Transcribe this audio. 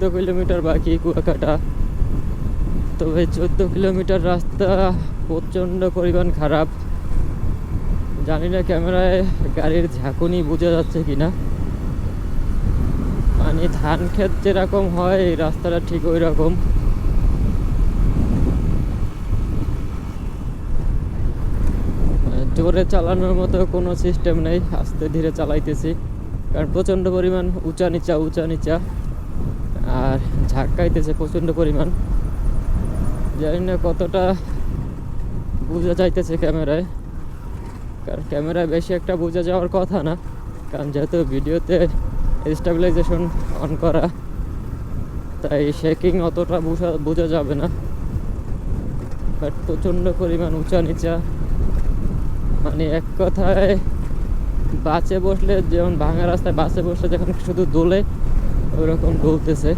চোদ্দ কিলোমিটার বাকি কুয়াকাটা। তবে চোদ্দ কিলোমিটার রাস্তা প্রচণ্ড পরিমাণ খারাপ। জানি না ক্যামেরায় গাড়ির ঝাঁকুনি বোঝা যাচ্ছে কিনা। মানে ধান ক্ষেত যেরকম হয়, এই রাস্তাটা ঠিক ওই রকম জোরে চালানোর মতো কোনো সিস্টেম নেই, আস্তে ধীরে চালাইতেছি। কারণ প্রচণ্ড পরিমাণ উঁচা নিচা উঁচা নিচা। আর ঝাঁকাইতেছে প্রচণ্ড পরিমাণ। জানি না কতটা বোঝা যাইতেছে ক্যামেরায়, কারণ ক্যামেরায় বেশি একটা বোঝা যাওয়ার কথা না, কারণ যেহেতু ভিডিওতে স্টেবিলাইজেশন অন করা, তাই শেকিং অতটা বোঝা বোঝা যাবে না। বাট প্রচণ্ড পরিমাণ উঁচা নিচা মানে এক কথায় বাসে বসলে, যেমন ভাঙা রাস্তায় বাসে বসলে যখন শুধু দোলে ওরকম ডলতেছে